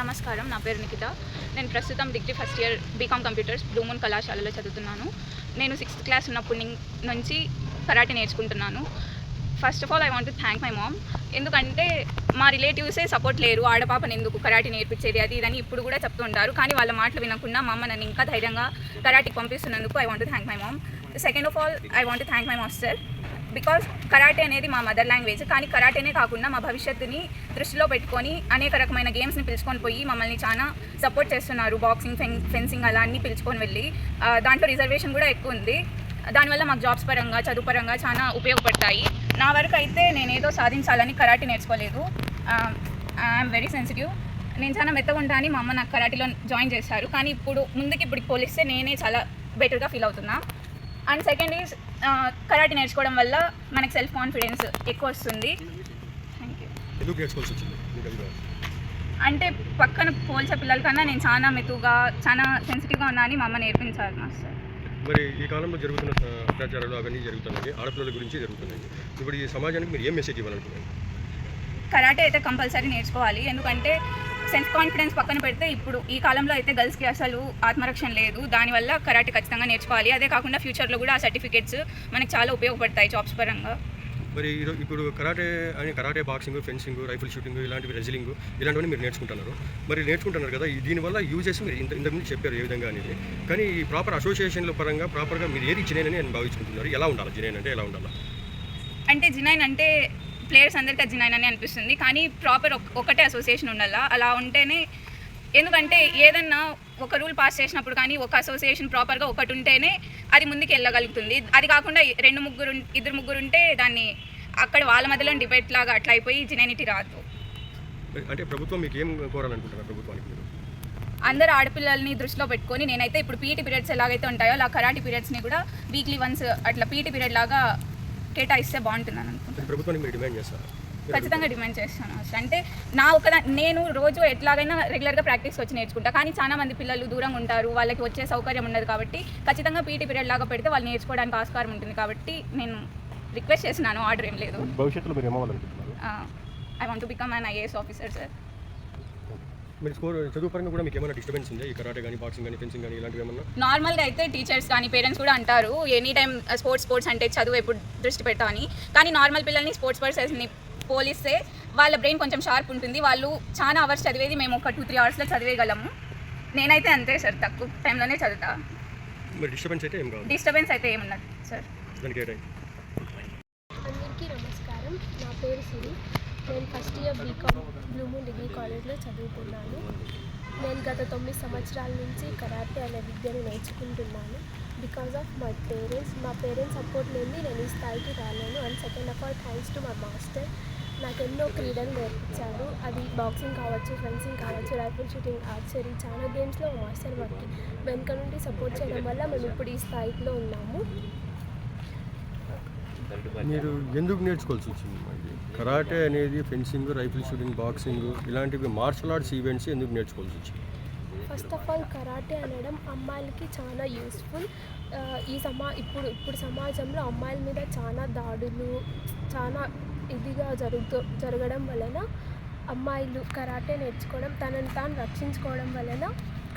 నమస్కారం నా పేరు నిఖిత. నేను ప్రస్తుతం degree first year B Com computers Blue Moon కళాశాలలో చదువుతున్నాను. నేను సిక్స్త్ క్లాస్ ఉన్నప్పటి నుంచి కరాటే నేర్చుకుంటున్నాను. First of all I want to thank my mom ఎందుకంటే మా రిలేటివ్సే సపోర్ట్ లేరు. ఆడపాపని ఎందుకు కరాటే నేర్పించేది అది ఇదని ఇప్పుడు కూడా చెప్తూ ఉంటారు. కానీ వాళ్ళ మాటలు వినకుండా మా అమ్మ నన్ను ఇంకా ధైర్యంగా కరాటీకి పంపిస్తున్నందుకు I want thank my mom second of all I want thank my master because karate అనేది మా మదర్ లాంగ్వేజ్ కానీ కరాటేనే కాకుండా మా భవిష్యత్తుని దృష్టిలో పెట్టుకొని అనేక రకమైన గేమ్స్ని పిలుచుకొని పోయి మమ్మల్ని చాలా సపోర్ట్ చేస్తున్నారు. బాక్సింగ్ ఫెన్ ఫెన్సింగ్ అలా అన్నీ పిలుచుకొని వెళ్ళి. దాంట్లో రిజర్వేషన్ కూడా ఎక్కువ ఉంది. దానివల్ల మాకు జాబ్స్ పరంగా చదువు పరంగా చాలా ఉపయోగపడతాయి. నా వరకు అయితే నేనేదో సాధించాలని కరాటే నేర్చుకోలేదు. ఐఎమ్ వెరీ సెన్సిటివ్ నేను చాలా మెత్తగుంటా అని మా అమ్మ నాకు కరాటీలో జాయిన్ చేశారు. కానీ ఇప్పుడు ముందుకి ఇప్పుడు పోలిస్తే నేనే చాలా బెటర్గా ఫీల్ అవుతున్నా. అండ్ సెకండ్ ఈజ్ కరాటే నేర్చుకోవడం వల్ల మనకి సెల్ఫ్ కాన్ఫిడెన్స్ ఎక్కువ వస్తుంది. అంటే పక్కన పోల్చే పిల్లల కన్నా నేను చాలా మెతుగా చాలా సెన్సిటివ్గా ఉన్నా అని మా అమ్మ నేర్పించారు మాస్టర్. మరి ఈ కాలంలో జరుగుతున్న అత్యాచారాలు అవన్నీ జరుగుతున్నాయి. ఆడపిల్లల గురించి జరుగుతున్నాయి. ఇప్పుడు ఈ సమాజానికి మీరు ఏం మెసేజ్ ఇవ్వాలనుకున్నారు కరాటే అయితే కంపల్సరీ నేర్చుకోవాలి. ఎందుకంటే సెల్ఫ్ కాన్ఫిడెన్స్ పక్కన పెడితే ఇప్పుడు ఈ కాలంలో అయితే గర్ల్స్కి అసలు ఆత్మరక్షణ లేదు. దానివల్ల కరాటే ఖచ్చితంగా నేర్చుకోవాలి. అదే కాకుండా ఫ్యూచర్లో కూడా ఆ సర్టిఫికేట్స్ మనకి చాలా ఉపయోగపడతాయి జాబ్స్ పరంగా. మరి ఇప్పుడు కరాటే అని karate boxing fencing rifle shooting ఇలాంటివి రెజ్లింగ్ ఇలాంటివన్నీ మీరు నేర్చుకుంటున్నారు. మరి నేర్చుకుంటున్నారు కదా దీనివల్ల యూజెస్ మీరు ఇంత ఇంతకుముందు చెప్పారు ఏ విధంగా అనేది. కానీ ఈ ప్రాపర్ అసోసియేషన్ల పరంగా ప్రాపర్గా మీరు ఏది జినేన్ అని నేను భావించుకుంటున్నారు. ఎలా ఉండాలి? జినేన్ అంటే ఎలా ఉండాలి? అంటే జినైన్ అంటే ప్లేయర్స్ అందరికీ అది జినైన్ అని అనిపిస్తుంది. కానీ ప్రాపర్ ఒకటే అసోసియేషన్ ఉండాలా? అలా ఉంటేనే ఎందుకంటే ఏదన్నా ఒక రూల్ పాస్ చేసినప్పుడు కానీ ఒక అసోసియేషన్ ప్రాపర్గా ఒకటి ఉంటేనే అది ముందుకు వెళ్ళగలుగుతుంది. అది కాకుండా రెండు ముగ్గురు ఇద్దరు ముగ్గురు ఉంటే దాన్ని అక్కడ వాళ్ళ మధ్యలో డిబేట్ లాగా అట్లా అయిపోయి జినైనిటీ రాదు. అంటే ప్రభుత్వం మీకు ఏం కోరాలనుకుంటున్నారు ప్రభుత్వానికి అందరు ఆడపిల్లల్ని దృష్టిలో పెట్టుకొని నేనైతే ఇప్పుడు పీటీ పీరియడ్స్ ఎలాగైతే ఉంటాయో అలా కరాటీ పీరియడ్స్ని కూడా వీక్లీ వన్స్ అట్లా పీటీ పీరియడ్ లాగా కేటాయిస్తే బాగుంటుందని అనుకుంటున్నాను. మీరు డిమాండ్ చేస్తారా? ఖచ్చితంగా డిమాండ్ చేస్తాను. అంటే నా ఒక నేను రోజు ఎట్లాగైనా రెగ్యులర్గా ప్రాక్టీస్ వచ్చి నేర్చుకుంటా. కానీ చాలా మంది పిల్లలు దూరంగా ఉంటారు. వాళ్ళకి వచ్చే సౌకర్యం ఉండదు కాబట్టి ఖచ్చితంగా పీటీ పీరియడ్ లాగా పెడితే వాళ్ళు నేర్చుకోవడానికి ఆస్కారం ఉంటుంది కాబట్టి నేను రిక్వెస్ట్ చేసినాను ఆర్డర్ ఏం లేదు. భవిష్యత్తులో మీరు ఏమవ్వాలనుకుంటున్నారు? I want become an IAS officer sir మీరు స్కోర్ చదువు పరంగా కూడా మీకు ఏమైనా డిస్టర్బెన్స్ ఉందా? ఈ కరాటే కానీ బాక్సింగ్ కానీ ఫెన్సింగ్ కానీ ఇలాంటివి ఏమన్నా? నార్మల్గా అయితే టీచర్స్ కానీ పేరెంట్స్ కూడా అంటారు ఎనీ టైం స్పోర్ట్స్ స్పోర్ట్స్ అంటే చదువు ఎప్పుడు దృష్టి పెట్టామని కానీ నార్మల్ పిల్లల్ని స్పోర్ట్స్ పర్సన్స్ని పోలిస్తే వాళ్ళ బ్రెయిన్ కొంచెం షార్ప్ ఉంటుంది. వాళ్ళు చాలా అవర్స్ చదివేది మేము ఒక టూ త్రీ అవర్స్లో చదివేయగలము. నేనైతే అంతే సార్ తక్కువ టైంలోనే చదువుతా. మరి డిస్టర్బెన్స్ అయితే ఏం డిస్టర్బెన్స్ అయితే ఏమున్నది సార్. అందరికీ నమస్కారం. నా పేరు సిరి. నేను first year B Com Blue Moon degree కాలేజ్లో చదువుకున్నాను. నేను గత తొమ్మిది సంవత్సరాల నుంచి కరాటే అనే విద్యను నేర్చుకుంటున్నాను. బికాస్ ఆఫ్ మై పేరెంట్స్ మా పేరెంట్స్ సపోర్ట్ లేని నేను ఈ స్థాయికి రాలేను. And second of all thanks to my master నాకు ఎన్నో క్రీడలు నేర్పించారు అది బాక్సింగ్ కావచ్చు ఫెన్సింగ్ కావచ్చు రైఫిల్ షూటింగ్ ఆర్చరీ చాలా గేమ్స్లో మాస్టర్ మాకు వెనుక నుండి సపోర్ట్ చేయడం వల్ల మేము ఇప్పుడు ఈ స్థాయిలో ఉన్నాము. మీరు ఎందుకు నేర్చుకోవాల్సి వచ్చింది కరాటే అనేది ఫెన్సింగ్ రైఫిల్ షూటింగ్ బాక్సింగ్ ఇలాంటివి మార్షల్ ఆర్ట్స్ ఈవెంట్స్ ఎందుకు నేర్చుకోవాల్సి వచ్చింది? ఫస్ట్ ఆఫ్ ఆల్ కరాటే అనడం అమ్మాయిలకి చాలా యూస్ఫుల్. ఈ సమా ఇప్పుడు ఇప్పుడు సమాజంలో అమ్మాయిల మీద చాలా దాడులు చాలా ఇదిగా జరుగుతూ జరగడం వలన అమ్మాయిలు కరాటే నేర్చుకోవడం తనని తాను రక్షించుకోవడం వలన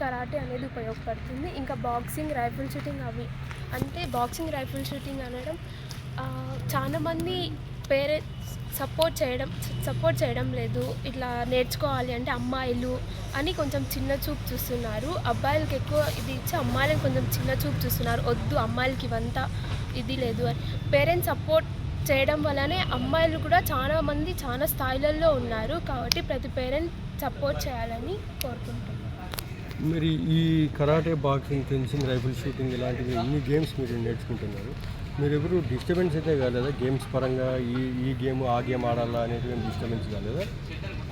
కరాటే అనేది ఉపయోగపడుతుంది. ఇంకా బాక్సింగ్ రైఫిల్ షూటింగ్ అవి అంటే బాక్సింగ్ రైఫిల్ షూటింగ్ అనడం చాలామంది పేరెంట్స్ సపోర్ట్ చేయడం సపోర్ట్ చేయడం లేదు. ఇట్లా నేర్చుకోవాలి అంటే అమ్మాయిలు అని కొంచెం చిన్న చూపు చూస్తున్నారు. అబ్బాయిలకి ఎక్కువ ఇది ఇచ్చి అమ్మాయిలను కొంచెం చిన్న చూపు చూస్తున్నారు. వద్దు అమ్మాయిలకి ఇవంతా ఇది లేదు అని. పేరెంట్స్ సపోర్ట్ చేయడం వల్లనే అమ్మాయిలు కూడా చాలా మంది చాలా స్థాయిలలో ఉన్నారు. కాబట్టి ప్రతి పేరెంట్ సపోర్ట్ చేయాలని కోరుకుంటున్నాను. మరి ఈ karate boxing fencing rifle shooting ఇలాంటివి ఇన్ని గేమ్స్ మీరు నేర్చుకుంటున్నారు. మీరు ఎవరు డిస్టర్బెన్స్ అయితే కాలేదా? గేమ్స్ పరంగా ఈ ఈ గేమ్ ఆ గేమ్ ఆడాలా అనేది డిస్టర్బెన్స్ కాలేదా?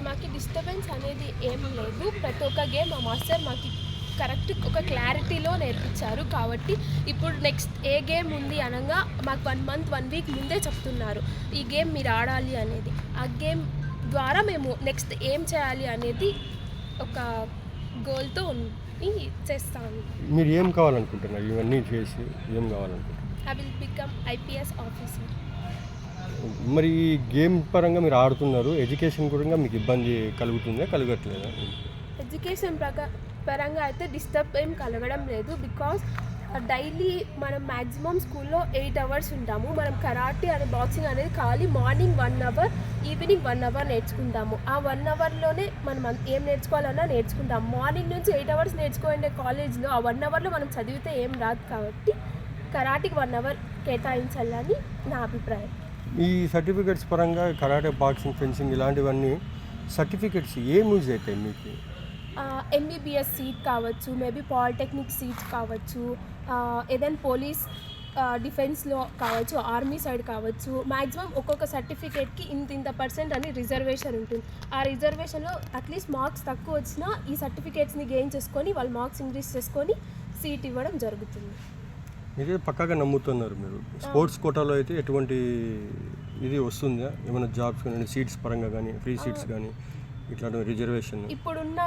మాకు డిస్టర్బెన్స్ అనేది ఏం లేదు. ప్రతి ఒక్క గేమ్ మా మాస్టర్ మాకు కరెక్ట్ ఒక క్లారిటీలో నేర్పించారు. కాబట్టి ఇప్పుడు నెక్స్ట్ ఏ గేమ్ ఉంది అనగా మాకు వన్ మంత్ వన్ వీక్ ముందే చెప్తున్నారు. ఈ గేమ్ మీరు ఆడాలి అనేది. ఆ గేమ్ ద్వారా మేము నెక్స్ట్ ఏం చేయాలి అనేది ఒక గోల్తో చేస్తాను. మీరు ఏం కావాలనుకుంటున్నారు? ఇవన్నీ చేసి ఏం కావాలనుకుంటున్నారు? I will become IPS officer మరి ఈ గేమ్ పరంగా మీరు ఆడుతున్నారు. ఎడ్యుకేషన్ పరంగా మీకు ఇబ్బంది కలుగుతుందా? కలగట్లేదా? ఎడ్యుకేషన్ పరంగా అయితే డిస్టర్బ్ ఏం కలగడం లేదు. బికాస్ డైలీ మనం మ్యాక్సిమం స్కూల్లో ఎయిట్ అవర్స్ ఉంటాము. మనం కరాటే అనే బాక్సింగ్ అనేది ఖాళీ morning one hour evening one hour నేర్చుకుంటాము. ఆ వన్ అవర్లోనే మనం ఏం నేర్చుకోవాలన్నా నేర్చుకుంటాం మార్నింగ్ నుంచి ఎయిట్ అవర్స్ నేర్చుకోండే కాలేజ్లో ఆ వన్ అవర్లో మనం చదివితే ఏం రాదు కాబట్టి కరాటీకి వన్ అవర్ కేటాయించాలని నా అభిప్రాయం. ఈ సర్టిఫికెట్స్ పరంగా కరాటే బాక్సింగ్ ఫెన్సింగ్ ఇలాంటివన్నీ సర్టిఫికెట్స్ ఏం యూజ్ అవుతాయి మీకు? ఎంబీబీఎస్ సీట్ కావచ్చు మేబీ పాలిటెక్నిక్ సీట్ కావచ్చు ఏదైనా పోలీస్ డిఫెన్స్లో కావచ్చు ఆర్మీ సైడ్ కావచ్చు మ్యాక్సిమం ఒక్కొక్క సర్టిఫికేట్కి ఇంత ఇంత పర్సెంట్ అని రిజర్వేషన్ ఉంటుంది. ఆ రిజర్వేషన్లో అట్లీస్ట్ మార్క్స్ తక్కువ వచ్చినా ఈ సర్టిఫికేట్స్ని గెయిన్ చేసుకొని వాళ్ళు మార్క్స్ ఇంక్రీజ్ చేసుకొని సీట్ ఇవ్వడం జరుగుతుంది. ఇదే పక్కాగా నమ్ముతున్నారు మీరు. స్పోర్ట్స్ కోటాలో అయితే ఎటువంటి ఇది వస్తుందా? ఏమైనా జాబ్స్ కానీ సీట్స్ పరంగా కానీ ఫ్రీ సీట్స్ కానీ ఇట్లాంటి రిజర్వేషన్? ఇప్పుడున్న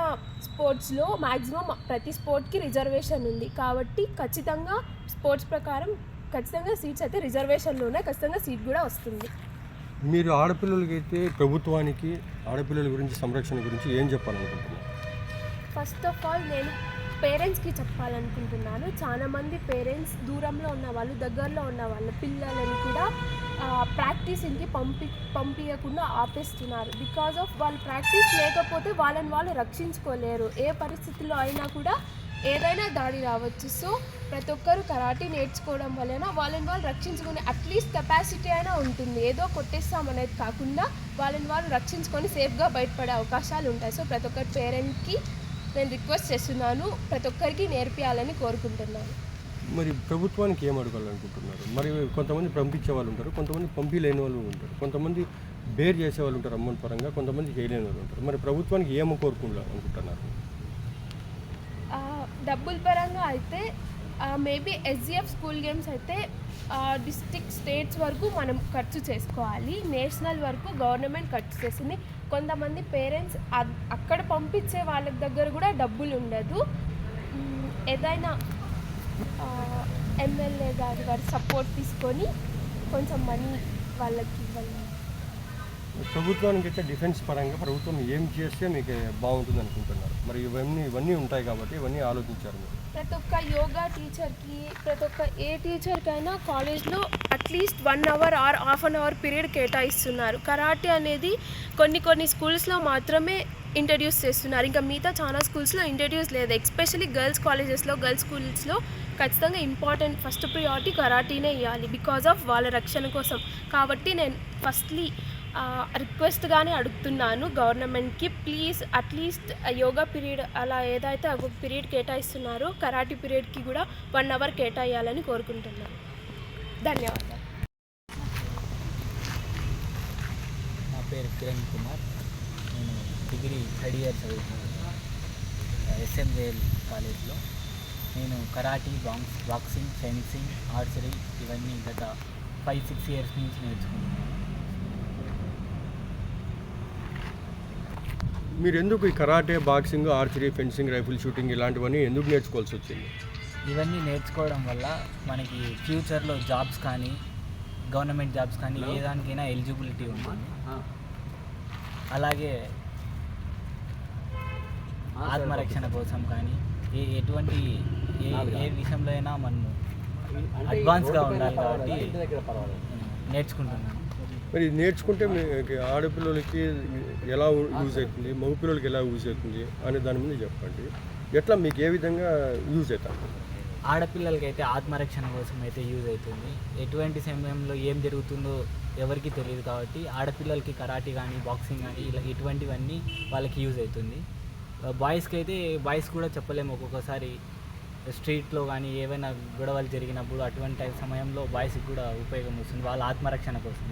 స్పోర్ట్స్లో మ్యాక్సిమం ప్రతి స్పోర్ట్కి రిజర్వేషన్ ఉంది. కాబట్టి ఖచ్చితంగా స్పోర్ట్స్ ప్రకారం ఖచ్చితంగా సీట్స్ అయితే రిజర్వేషన్లోనే ఖచ్చితంగా సీట్ కూడా వస్తుంది. మీరు ఆడపిల్లలకైతే ప్రభుత్వానికి ఆడపిల్లల గురించి సంరక్షణ గురించి ఏం చెప్పాలనుకుంటున్నారు? ఫస్ట్ ఆఫ్ ఆల్ నేను పేరెంట్స్కి చెప్పాలనుకుంటున్నాను. చాలామంది పేరెంట్స్ దూరంలో ఉన్న వాళ్ళు దగ్గరలో ఉన్న వాళ్ళ పిల్లలని కూడా ప్రాక్టీసింగ్కి పంపి పంపించకుండా ఆపేస్తున్నారు. బికాజ్ ఆఫ్ వాళ్ళు ప్రాక్టీస్ లేకపోతే వాళ్ళని వాళ్ళు రక్షించుకోలేరు. ఏ పరిస్థితుల్లో అయినా కూడా ఏదైనా దాడి రావచ్చు. సో ప్రతి ఒక్కరు కరాటీ నేర్చుకోవడం వలన వాళ్ళని వాళ్ళు రక్షించుకునే అట్లీస్ట్ కెపాసిటీ అయినా ఉంటుంది. ఏదో కొట్టేస్తామనేది కాకుండా వాళ్ళని వాళ్ళు రక్షించుకొని సేఫ్గా బయటపడే అవకాశాలు ఉంటాయి. సో ప్రతి ఒక్కరి పేరెంట్కి నేను రిక్వెస్ట్ చేస్తున్నాను ప్రతి ఒక్కరికి నేర్పియాలని కోరుకుంటున్నాను. మరి ప్రభుత్వానికి ఏం అడగాలనుకుంటున్నారు? మరి కొంతమంది పంపించే వాళ్ళు ఉంటారు కొంతమంది పంపించలేని వాళ్ళు ఉంటారు కొంతమంది బేర్ చేసే వాళ్ళు ఉంటారు అమౌంట్ పరంగా కొంతమంది చేయలేని వాళ్ళు ఉంటారు. మరి ప్రభుత్వానికి ఏమో కోరుకుంటారు అనుకుంటున్నారు డబ్బుల పరంగా అయితే మేబీ ఎస్జిఎఫ్ స్కూల్ గేమ్స్ అయితే డిస్ట్రిక్ట్ స్టేట్స్ వరకు మనం ఖర్చు చేసుకోవాలి. నేషనల్ వరకు గవర్నమెంట్ ఖర్చు చేస్తుంది కొంతమంది పేరెంట్స్ అక్కడ పంపించే వాళ్ళ దగ్గర కూడా డబ్బులు ఉండదు ఏదైనా ఎమ్మెల్యే గారి వారి సపోర్ట్ తీసుకొని కొంచెం మనీ వాళ్ళకి ఇవ్వాలి. ప్రభుత్వానికి అయితే డిఫెన్స్ పరంగా ప్రభుత్వం ఏం చేస్తే మీకు బాగుంటుంది అనుకుంటున్నారు? మరి ఇవన్నీ ఇవన్నీ ఉంటాయి కాబట్టి ఇవన్నీ ఆలోచించారు మీరు. ప్రతి ఒక్క యోగా టీచర్కి ప్రతి ఒక్క ఏ టీచర్కైనా కాలేజ్లో at least one hour or half an hour period కేటాయిస్తున్నారు. Karate అనేది కొన్ని కొన్ని స్కూల్స్లో మాత్రమే ఇంట్రడ్యూస్ చేస్తున్నారు. ఇంకా మిగతా చాలా స్కూల్స్లో ఇంట్రడ్యూస్ లేదు. ఎస్పెషల్లీ గర్ల్స్ కాలేజెస్లో గర్ల్స్ స్కూల్స్లో ఖచ్చితంగా ఇంపార్టెంట్ ఫస్ట్ ప్రియారిటీ కరాటీనే ఇవ్వాలి బికాజ్ ఆఫ్ వాళ్ళ రక్షణ కోసం. కాబట్టి నేను ఫస్ట్లీ రిక్వెస్ట్గానే అడుగుతున్నాను గవర్నమెంట్కి. ప్లీజ్ అట్లీస్ట్ యోగా పీరియడ్ అలా ఏదైతే ఒక పీరియడ్ కేటాయిస్తున్నారో కరాటీ పీరియడ్కి కూడా వన్ అవర్ కేటాయాలని కోరుకుంటున్నాను. ధన్యవాదాలు. నా పేరు కిరణ్ కుమార్. నేను డిగ్రీ థర్డ్ ఇయర్ చదువుతున్నాను. ఎస్ఎంజేఎల్ కాలేజ్లో. నేను karate box boxing fencing archery ఇవన్నీ గత ఫైవ్ సిక్స్ ఇయర్స్ నుంచి నేర్చుకుంటున్నాను. మీరు ఎందుకు ఈ karate boxing archery fencing rifle shooting ఇలాంటివన్నీ ఎందుకు నేర్చుకోవాల్సి వచ్చింది? ఇవన్నీ నేర్చుకోవడం వల్ల మనకి ఫ్యూచర్లో జాబ్స్ కానీ గవర్నమెంట్ జాబ్స్ కానీ ఏ దానికైనా ఎలిజిబిలిటీ ఉంటుంది. అలాగే ఆత్మరక్షణ కోసం కానీ ఏ ఎటువంటి ఏ ఏ విషయంలో అయినా మనము అడ్వాన్స్గా ఉండాలి కాబట్టి నేర్చుకుంటున్నాను మరి ఇది నేర్చుకుంటే మీకు ఆడపిల్లలకి ఎలా యూజ్ అవుతుంది మగపిల్లలకి ఎలా యూజ్ అవుతుంది అనే దాని మీద చెప్పండి. ఎట్లా మీకు ఏ విధంగా యూజ్ అవుతారు ఆడపిల్లలకి అయితే ఆత్మరక్షణ కోసం అయితే యూజ్ అవుతుంది. ఎటువంటి సమయంలో ఏం జరుగుతుందో ఎవరికి తెలియదు కాబట్టి ఆడపిల్లలకి కరాటీ కానీ బాక్సింగ్ కానీ ఇలా ఇటువంటివన్నీ వాళ్ళకి యూజ్ అవుతుంది. బాయ్స్కి అయితే బాయ్స్ కూడా చెప్పలేము ఒక్కొక్కసారి స్ట్రీట్లో కానీ ఏవైనా గొడవలు జరిగినప్పుడు అటువంటి సమయంలో బాయ్స్కి కూడా ఉపయోగం వస్తుంది వాళ్ళ ఆత్మరక్షణ కోసం.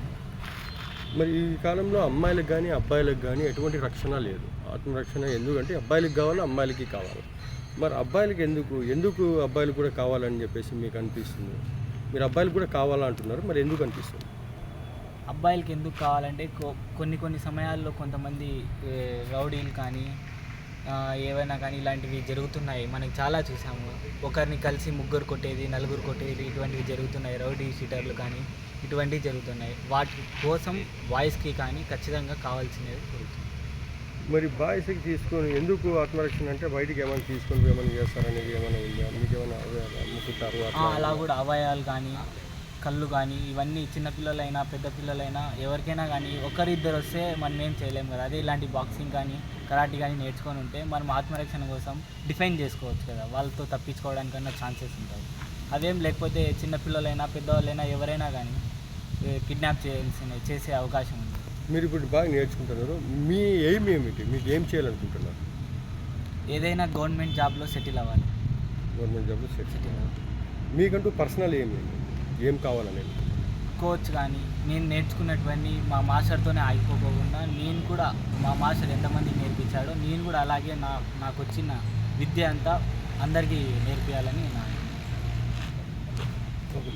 మరి ఈ కాలంలో అమ్మాయిలకు కానీ అబ్బాయిలకు కానీ ఎటువంటి రక్షణ లేదు. ఆత్మరక్షణ ఎందుకంటే అబ్బాయిలకు కావాలి అమ్మాయిలకి కావాలి? మరి అబ్బాయిలకి ఎందుకు? ఎందుకు అబ్బాయిలు కూడా కావాలని చెప్పేసి మీకు అనిపిస్తుంది? మీరు అబ్బాయిలు కూడా కావాలంటున్నారు మరి ఎందుకు అనిపిస్తుంది? అబ్బాయిలకి ఎందుకు కావాలంటే కొ- కొన్ని కొన్ని సమయాల్లో కొంతమంది రౌడీలు కానీ ఏవైనా కానీ ఇలాంటివి జరుగుతున్నాయి. మనం చాలా చూసాము. ఒకరిని కలిసి ముగ్గురు కొట్టేది నలుగురు కొట్టేది ఇటువంటివి జరుగుతున్నాయి. రౌడీ షీటర్లు కానీ ఇటువంటివి జరుగుతున్నాయి. వాటి కోసం వాయిస్కి కానీ ఖచ్చితంగా కావాల్సినవి జరుగుతుంది మరి బాయ్స్కి తీసుకొని ఎందుకు ఆత్మరక్షణ అంటే బయటికి ఏమైనా తీసుకొని ఏమైనా చేస్తారనేది ఏమైనా ఉందా? మీకు ఏమైనా అమ్ముకుంటారు అలా కూడా అవయాలు కానీ కళ్ళు కానీ ఇవన్నీ చిన్నపిల్లలైనా పెద్ద పిల్లలైనా ఎవరికైనా కానీ ఒకరిద్దరు వస్తే మనం ఏం చేయలేము కదా. అదే ఇలాంటి బాక్సింగ్ కానీ కరాటీ కానీ నేర్చుకొని ఉంటే మనం ఆత్మరక్షణ కోసం డిఫైన్ చేసుకోవచ్చు కదా. వాళ్ళతో తప్పించుకోవడానికన్నా ఛాన్సెస్ ఉంటాయి. అదేం లేకపోతే చిన్నపిల్లలైనా పెద్దవాళ్ళైనా ఎవరైనా కానీ కిడ్నాప్ చేయాల్సిన చేసే అవకాశం ఉంది. మీరు ఇప్పుడు బాగా నేర్చుకుంటున్నారు. మీ ఎయిమ్ ఏమిటి? మీకు ఏం చేయాలనుకుంటున్నారు? ఏదైనా గవర్నమెంట్ జాబ్లో సెటిల్ అవ్వాలి. గవర్నమెంట్ జాబ్లో సెట్ సెటిల్ అవ్వాలి. మీకంటూ పర్సనల్ ఏం లేదు. ఏం కావాలనేది? కోచ్ కానీ నేను నేర్చుకున్నటువంటి మా మాస్టర్తోనే ఆగిపోకుండా నేను కూడా మా మాస్టర్ ఎంతమంది నేర్పించాడో నేను కూడా అలాగే నా నాకు వచ్చిన విద్య అంతా అందరికీ నేర్పించాలని నా ఓకే.